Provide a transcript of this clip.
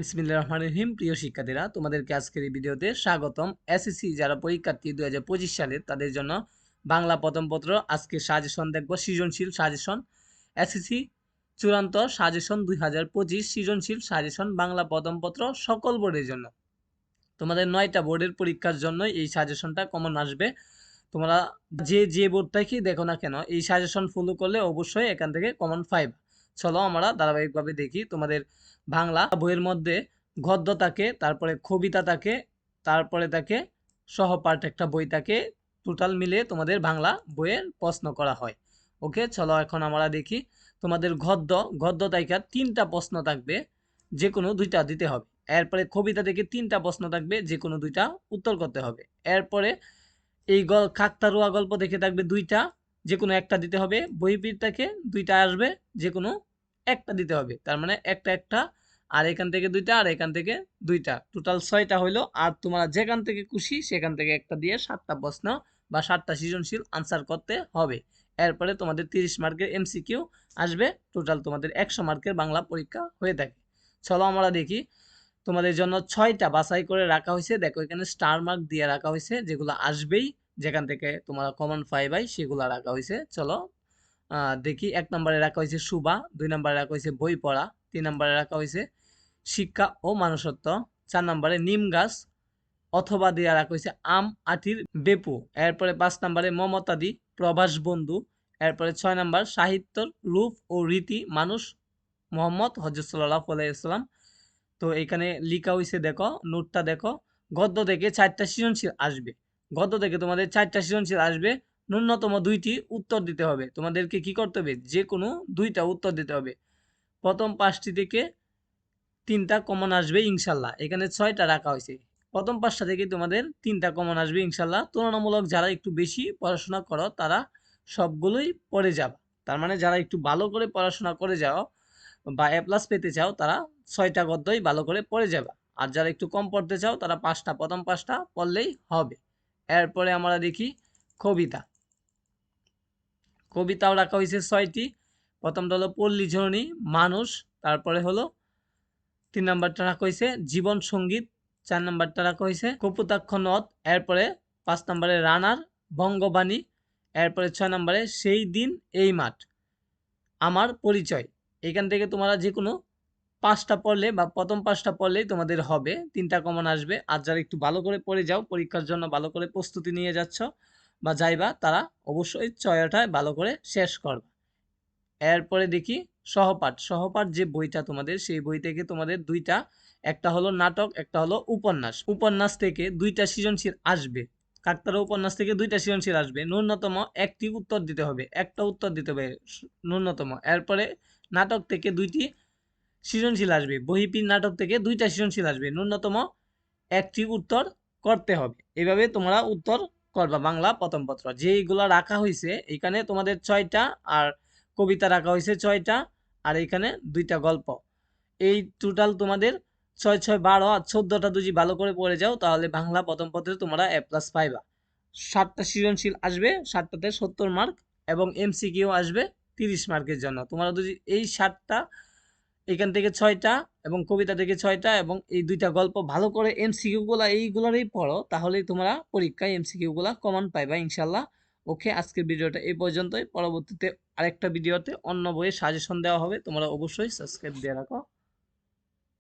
বিসমিল্লাহ রহমান রহিম। প্রিয় শিক্ষার্থীরা, তোমাদেরকে আজকের এই ভিডিওতে স্বাগতম। এসএসসি যারা পরীক্ষার্থী দু হাজার পঁচিশ সালে তাদের জন্য বাংলা প্রথম পত্র, আজকে সাজেশন দেখব, সৃজনশীল সাজেশন এসএসসি চূড়ান্ত সাজেশন দুই হাজার পঁচিশ, সৃজনশীল সাজেশন বাংলা প্রথম পত্র সকল বোর্ডের জন্য। তোমাদের নয়টা বোর্ডের পরীক্ষার জন্য এই সাজেশনটা কমন আসবে। তোমরা যে যে বোর্ড থেকে দেখো না কেন, এই সাজেশন ফলো করলে অবশ্যই এখান থেকে কমন ফাইভ চলো আমরা ধারাবাহিকভাবে দেখি তোমাদের বাংলা বইয়ের মধ্যে গদ্য থাকে তারপরে কবিতা থাকে তারপরে থাকে সহপাঠ একটা বই থাকে টোটাল মিলে তোমাদের বাংলা বইয়ের প্রশ্ন করা হয়। ওকে চলো এখন আমরা দেখি তোমাদের গদ্য। গদ্য তাইকা তিনটা প্রশ্ন থাকবে যে কোনো দুইটা দিতে হবে। এরপরে কবিতা থেকে তিনটা প্রশ্ন থাকবে যে কোনো দুইটা উত্তর করতে হবে। এরপরে এই গ কাকতারুয়া গল্প দেখে থাকবে দুইটা যে কোনো একটা দিতে হবে। বইপির থেকে দুইটা আসবে যে কোনো একটা দিতে হবে। তার মানে একটা একটা, আর এখান থেকে দুইটা, আর এখান থেকে দুইটা। টোটাল ছয়টা হইল, আর তোমরা যেখান থেকে খুশি সেখান থেকে একটা দিয়ে সাতটা প্রশ্ন বা সাতটা সৃজনশীল আনসার করতে হবে। এরপরে তোমাদের তিরিশ মার্কের এমসিকিউ আসবে। টোটাল তোমাদের একশো মার্কের বাংলা পরীক্ষা হয়ে থাকে। চলো আমরা দেখি। তোমাদের জন্য ছয়টা বাছাই করে রাখা হয়েছে। দেখো, এখানে স্টার মার্ক দিয়ে রাখা হয়েছে, যেগুলো আসবেই। যেখান থেকে তোমরা কমন ফাইভ আই সেগুলো রাখা হয়েছে। চলো দেখি, এক নম্বরে রাখা হয়েছে সুবা, দুই নম্বরে রাখা হয়েছে বই পড়া, তিন নম্বরে রাখা হয়েছে শিক্ষা ও মানুষত্ব চার নম্বরে নিম গাছ, অথবা দেওয়া রাখা হয়েছে আম আটির বেপু, এরপরে পাঁচ নম্বরে মমতাদি, প্রভাস বন্ধু, এরপরে ছয় নম্বর সাহিত্যর রূপ ও রীতি, মানুষ, মোহাম্মদ হজরত আলাইসাল্লাম তো এখানে লিখা হয়েছে, দেখো, নোটটা দেখো, গদ্য থেকে চারটা সৃজনশীল আসবে। গদ্য থেকে তোমাদের চারটা সৃজনশীল আসবে ন্যূনতম দুইটি উত্তর দিতে হবে। তোমাদেরকে কি করতে হবে? যে কোনো দুইটা উত্তর দিতে হবে। প্রথম পাঁচটি থেকে তিনটা কমন আসবে ইনশাল্লাহ। এখানে ছয়টা রাখা হয়েছে। প্রথম পাঁচটা থেকে তোমাদের তিনটা কমন আসবে ইনশাল্লাহ। তুলনামূলক যারা একটু বেশি পড়াশোনা করো, তারা সবগুলোই পড়ে যাবে তার মানে যারা একটু ভালো করে পড়াশোনা করে যাও বা এ প্লাস পেতে চাও, তারা ছয়টা গদ্যই ভালো করে পড়ে যাবে। আর যারা একটু কম পড়তে চাও, তারা পাঁচটা, প্রথম পাঁচটা পড়লেই হবে। এরপরে আমরা দেখি কবিতা। কবিতাও রাখা হয়েছে ছয়টি। প্রথমটা হলো পল্লী ঝরণী, মানুষ, তারপরে হলো তিন নাম্বারটা রাখা হয়েছে জীবন সংগীত, চার নাম্বারটা রাখা হয়েছে কপুতাক্ষ নদ, এরপরে পাঁচ নম্বরে রানার, বঙ্গবাণী, এরপরে ছয় নম্বরে সেই দিন, এই মাঠ। আমার পরিচয়, এখান থেকে তোমরা যে কোনো পাঁচটা পড়লে বা প্রথম পাঁচটা পড়লেই তোমাদের হবে। তিনটা কমন আসবে। আর যারা একটু ভালো করে পড়ে যাও, পরীক্ষার জন্য ভালো করে প্রস্তুতি নিয়ে যাচ্ছ বা যাইবা, তারা অবশ্যই ছয়টায় ভালো করে শেষ করবে। এরপরে দেখি সহপাঠ। সহপাঠ যে বইটা তোমাদের, সেই বই থেকে তোমাদের দুইটা, একটা হলো নাটক, একটা হলো উপন্যাস। উপন্যাস থেকে দুইটা সৃজনশীল আসবে। কাকতারা উপন্যাস থেকে দুইটা সৃজনশীল আসবে। ন্যূনতম একটি উত্তর দিতে হবে। একটা উত্তর দিতে হবে ন্যূনতম। এরপরে নাটক থেকে দুইটি সৃজনশীল আসবে। বহিপির নাটক থেকে দুইটা সৃজনশীল আসবে। ন্যূনতম একটি উত্তর করতে হবে। এভাবে তোমরা উত্তর করবা বাংলা প্রথম পত্র। যেইগুলো রাখা হয়েছে এখানে তোমাদের ছয়টা আর কবিতা রাখা হয়েছে ছয়টা আর এখানে দুইটা গল্প। এই টোটাল তোমাদের ছয় ছয় বারো আর চোদ্দটা যদি ভালো করে পড়ে যাও, তাহলে বাংলা প্রথম পত্রে তোমরা এ প্লাস পাইবা। সাতটা সৃজনশীল আসবে, সাতটাতে সত্তর মার্ক এবং এমসিকিউ আসবে তিরিশ মার্কের জন্য। তোমরা যদি এই সাতটা এখান থেকে ছয়টা এবং কবিতা থেকে ছয়টা এবং এই দুইটা গল্প ভালো করে এমসিকিউগুলা এইগুলোরই পড়ো, তাহলেই তোমরা পরীক্ষায় এমসিকিউগুলা কমন পাইবা ইনশাল্লাহ ওকে, আজকের ভিডিওটা এই পর্যন্তই। পরবর্তীতে আরেকটা ভিডিওতে অন্য বইয়ের সাজেশন দেওয়া হবে, তোমরা অবশ্যই সাবস্ক্রাইব দিয়ে রাখো।